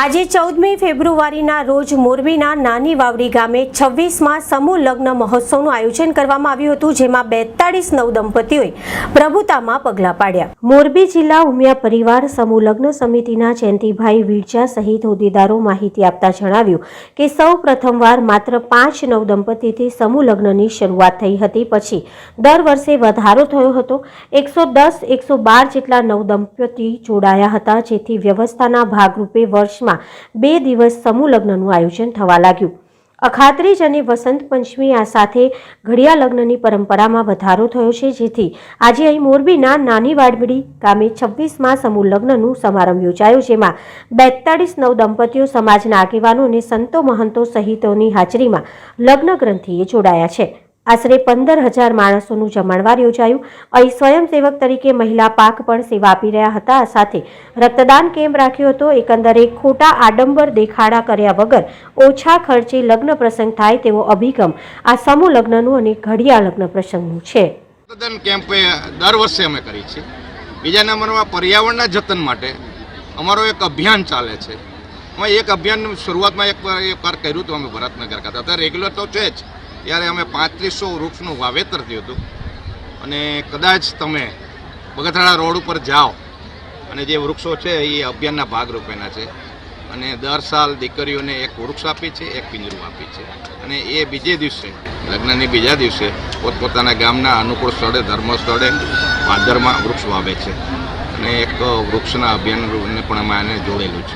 આજે ચૌદમી ફેબ્રુઆરીના રોજ મોરબીના નાની વાવડી ગામે છવ્વીસમાં સમૂહ લગ્ન મહોત્સવનું આયોજન કરવામાં આવ્યું હતું, જેમાં બેતાળીસ નવ દંપતીઓએ પ્રભુતામાં પગલાં પાડ્યા. મોરબી જિલ્લા ઉમિયા પરિવાર સમૂહ લગ્ન સમિતિના જયંતિભાઈ વીરજા સહિત હોદ્દેદારો માહિતી આપતા જણાવ્યું કે સૌ પ્રથમવાર માત્ર પાંચ નવ દંપતીથી સમૂહ લગ્નની શરૂઆત થઈ હતી. પછી દર વર્ષે વધારો થયો હતો. એકસો દસ, એકસો બાર જેટલા નવ દંપતી જોડાયા હતા, જેથી વ્યવસ્થાના ભાગરૂપે વર્ષમાં બે દિવસ સમૂહ લગ્નનું આયોજન થવા લાગ્યું. અખાત્રીજ અને વસંત પંચમી આ સાથે ઘડિયા લગ્નની પરંપરામાં વધારો થયો છે, જેથી આજે અહીં મોરબીના નાની વાડબડી ગામે છવ્વીસમાં સમૂહ લગ્નનું સમારંભ યોજાયો, જેમાં બેતાળીસ નવ દંપતીઓ, સમાજના આગેવાનો અને સંતો મહંતો સહિતોની હાજરીમાં લગ્ન ગ્રંથિએ જોડાયા છે. આશરે પંદર હજાર માણસોનું જમણવાર યોજાયું. અહીં સ્વયંસેવક તરીકે મહિલા પાક પણ સેવા આપી રહ્યા હતા. સાથે રક્તદાન કેમ્પ રાખ્યો હતો. એકંદરે ખોટા આડંબર દેખાડા કર્યા વગર ઓછા ખર્ચે લગ્ન પ્રસંગ થાય તેવો અભિગમ આ સમૂહ લગ્નનું અને ઘડિયા લગ્ન પ્રસંગનું છે. રક્તદાન કેમ્પ દર વર્ષે અમે કરીએ છીએ બીજા નંબરમાં પર્યાવરણના જતન માટે અમારો એક અભિયાન ચાલે છે. અમે એક અભિયાન શરૂઆતમાં એક વાર કર્યું હતું. અમે ભરતનગર ખાતે. અત્યારે રેગ્યુલર તો છે જ. ત્યારે અમે પાંત્રીસો વૃક્ષનું વાવેતર થયું હતું. અને કદાચ તમે બગથરાળા રોડ ઉપર જાઓ, અને જે વૃક્ષો છે એ અભિયાનના ભાગરૂપેના છે. અને દર સાલ દીકરીઓને એક વૃક્ષ આપી છે, એક પિંજરું આપી છે. અને એ બીજે દિવસે, લગ્નની બીજા દિવસે, પોતપોતાના ગામના અનુકૂળ સ્થળે, ધર્મ સ્થળે પાદરમાં વૃક્ષ વાવે છે. અને એક વૃક્ષના અભિયાનને પણ અમે આને જોડેલું છે.